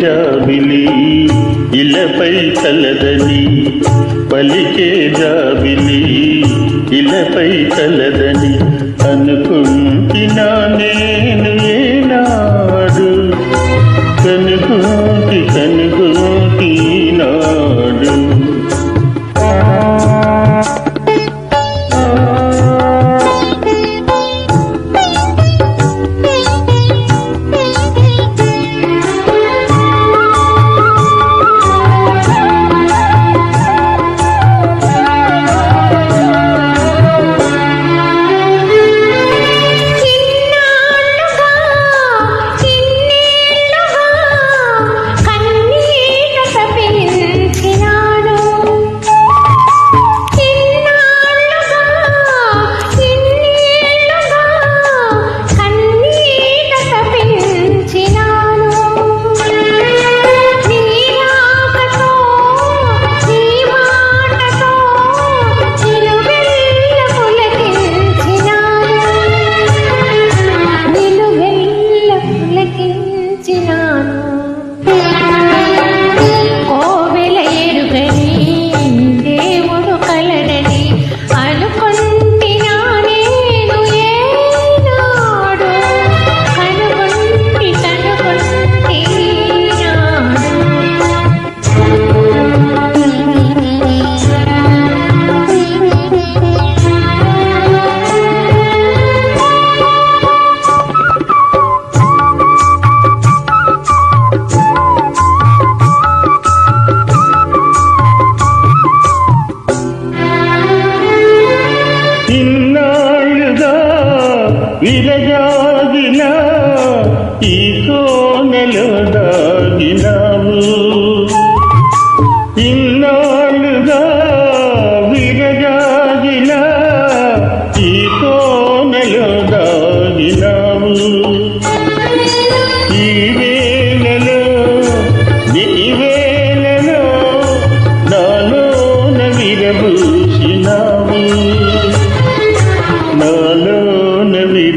జాబిలి ఇలపై కలదని పలికే జాబిలి ఇలపై కలదని అనుకుంటినా నేను ఏనాడు కనుకుంటి కను ఇన్నాళ్ళుగా విరజాగిన ఈ కోనలో దాగినావు. ఇన్నాళ్ళుగా విరజాగిన ఈ కోనలో దాగినావు. ఈ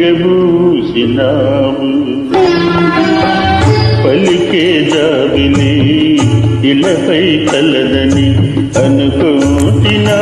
నాలోన పలికే జాబిని ఇలపై తలదని అనుకోతినా